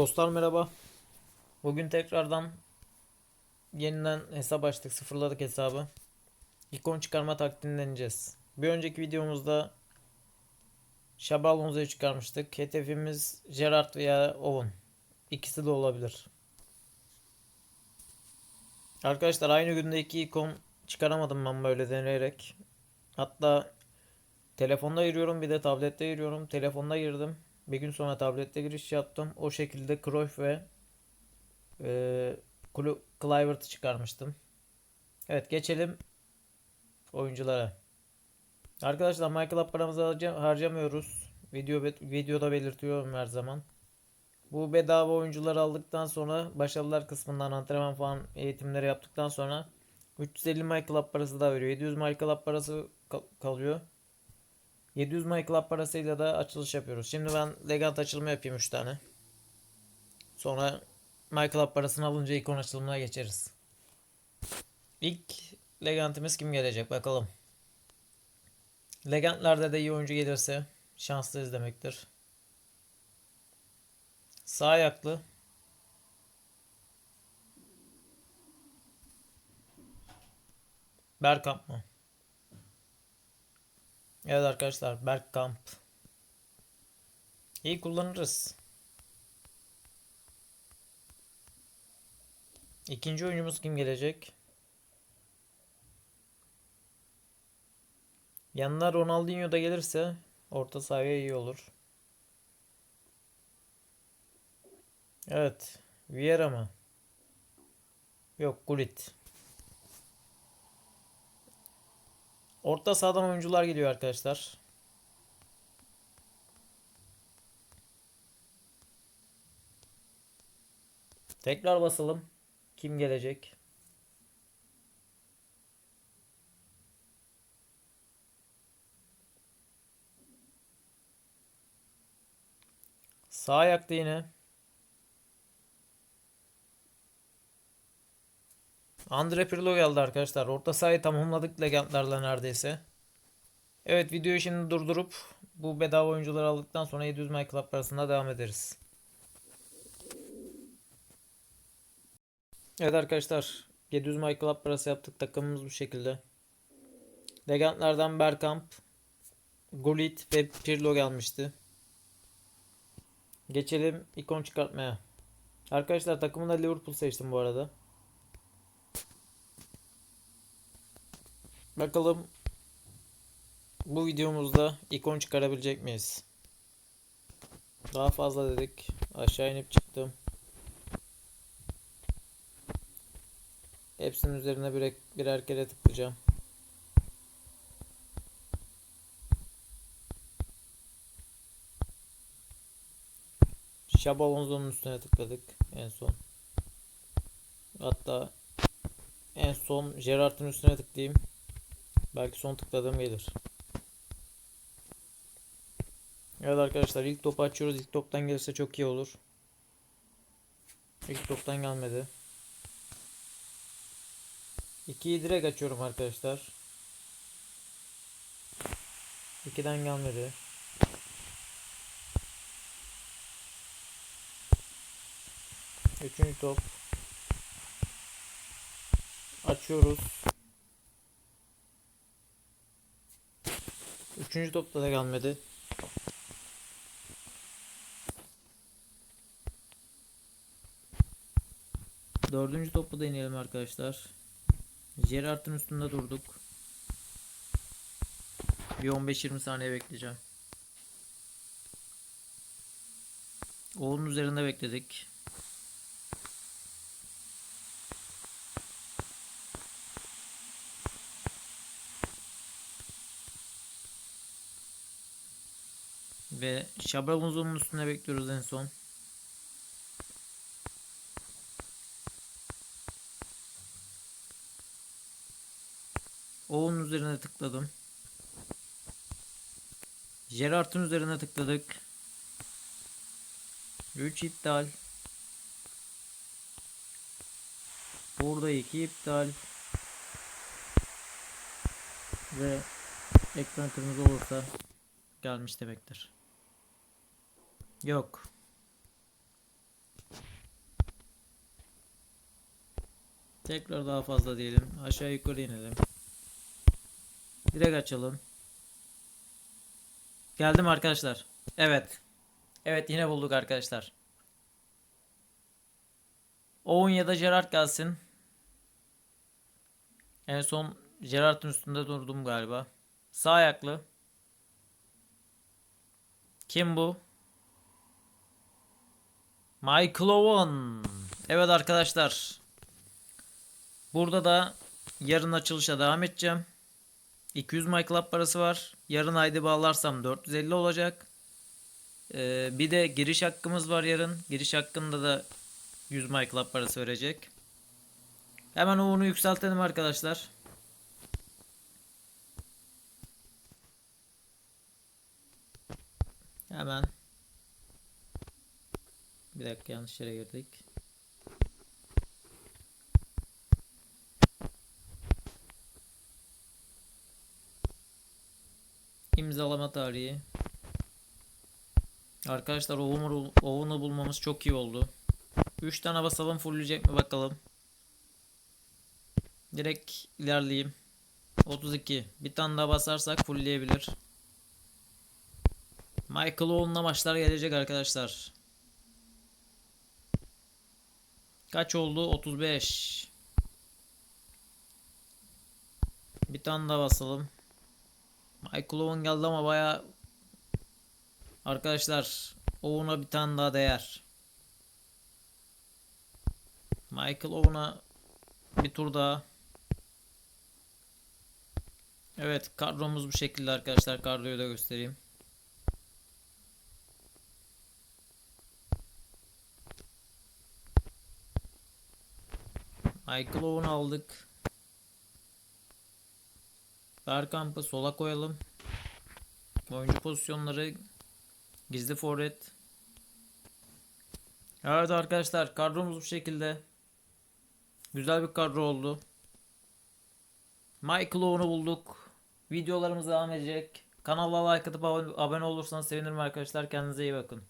Dostlar merhaba. Bugün tekrardan yeniden hesap açtık. Sıfırladık hesabı. İkon çıkarma taktiğini deneyeceğiz. Bir önceki videomuzda Şabal Alonso'yu çıkarmıştık. Hedefimiz Gerrard veya Owen. İkisi de olabilir. Arkadaşlar aynı günde iki ikon çıkaramadım ben böyle deneyerek. Hatta telefonda giriyorum bir de tablette giriyorum. Telefonda girdim. Bir gün sonra tablette giriş yaptım. O şekilde Cruyff ve e, Kluivert'ı çıkarmıştım. Evet geçelim oyunculara. Arkadaşlar Michael paramızı harca- harcamıyoruz. Video videoda belirtiyorum her zaman. Bu bedava oyuncuları aldıktan sonra başarılar kısmından antrenman falan eğitimleri yaptıktan sonra 350 Michael parası da veriyor. 700 Michael parası kal- kalıyor. 700 Michael Up parasıyla da açılış yapıyoruz. Şimdi ben Legant açılımı yapayım 3 tane. Sonra Michael Up parasını alınca ikon açılımına geçeriz. İlk Legantimiz kim gelecek bakalım. Legentlerde de iyi oyuncu gelirse şanslıyız demektir. Sağ ayaklı. Bergkamp mı? Evet arkadaşlar Bergkamp. İyi kullanırız. İkinci oyuncumuz kim gelecek? Yanına Ronaldinho da gelirse orta sahaya iyi olur. Evet. Vieira mı? Yok Gullit. Orta sahadan oyuncular geliyor arkadaşlar. Tekrar basalım. Kim gelecek? Sağ ayakta yine. Andre Pirlo geldi arkadaşlar. Orta sahayı tamamladık legendlerle neredeyse. Evet videoyu şimdi durdurup bu bedava oyuncuları aldıktan sonra 700 My Club parasında devam ederiz. Evet arkadaşlar 700 My Club parası yaptık. Takımımız bu şekilde. Legendlerden Bergkamp, Gullit ve Pirlo gelmişti. Geçelim ikon çıkartmaya. Arkadaşlar takımında Liverpool seçtim bu arada. Bakalım bu videomuzda ikon çıkarabilecek miyiz? Daha fazla dedik. Aşağı inip çıktım. Hepsinin üzerine birer, birer kere tıklayacağım. Xabi Alonso'nun üstüne tıkladık en son. Hatta en son Gerrard'ın üstüne tıklayayım. Belki son tıkladığım gelir. Evet arkadaşlar ilk topu açıyoruz. İlk toptan gelirse çok iyi olur. İlk toptan gelmedi. 2'yi direkt açıyorum arkadaşlar. 2'den gelmedi. Üçüncü top. Açıyoruz. Üçüncü topta da gelmedi. Dördüncü topu deneyelim arkadaşlar. Gerrard'ın üstünde durduk. Bir 15-20 saniye bekleyeceğim. Oğlun üzerinde bekledik. Ve Şabrabuzon'un üstüne bekliyoruz en son. Oğlun üzerine tıkladım. Gerard'ın üzerine tıkladık. 3 iptal. Burada 2 iptal. Ve ekran kırmızı olursa gelmiş demektir. Yok. Tekrar daha fazla diyelim. Aşağı yukarı inelim. Direkt açalım. Geldim arkadaşlar. Evet. Evet yine bulduk arkadaşlar. Owen ya da Gerard gelsin. En son Gerard'ın üstünde durdum galiba. Sağ ayaklı. Kim bu? Michael Owen. Evet arkadaşlar. Burada da yarın açılışa devam edeceğim. 200 MyClub parası var. Yarın ID bağlarsam 450 olacak. Ee, bir de giriş hakkımız var yarın. Giriş hakkında da 100 MyClub parası verecek. Hemen onu yükseltelim arkadaşlar. Hemen. Bir dakika yanlış yere girdik. İmzalama tarihi. Arkadaşlar Owen'u Owen'u bulmamız çok iyi oldu. 3 tane basalım fullleyecek mi bakalım. Direkt ilerleyeyim. 32. Bir tane daha basarsak fullleyebilir. Michael Owen'la maçlar gelecek arkadaşlar. Kaç oldu? 35. Bir tane daha basalım. Michael Owen geldi ama baya Arkadaşlar Owen'a bir tane daha değer. Michael Owen'a bir tur daha. Evet kadromuz bu şekilde arkadaşlar. Kadroyu da göstereyim. Owen aldık. Berkamp'ı sola koyalım. Oyuncu pozisyonları gizli forvet. Evet arkadaşlar kadromuz bu şekilde. Güzel bir kadro oldu. Michael Owen'u bulduk. Videolarımız devam edecek. Kanala like atıp abone olursanız sevinirim arkadaşlar. Kendinize iyi bakın.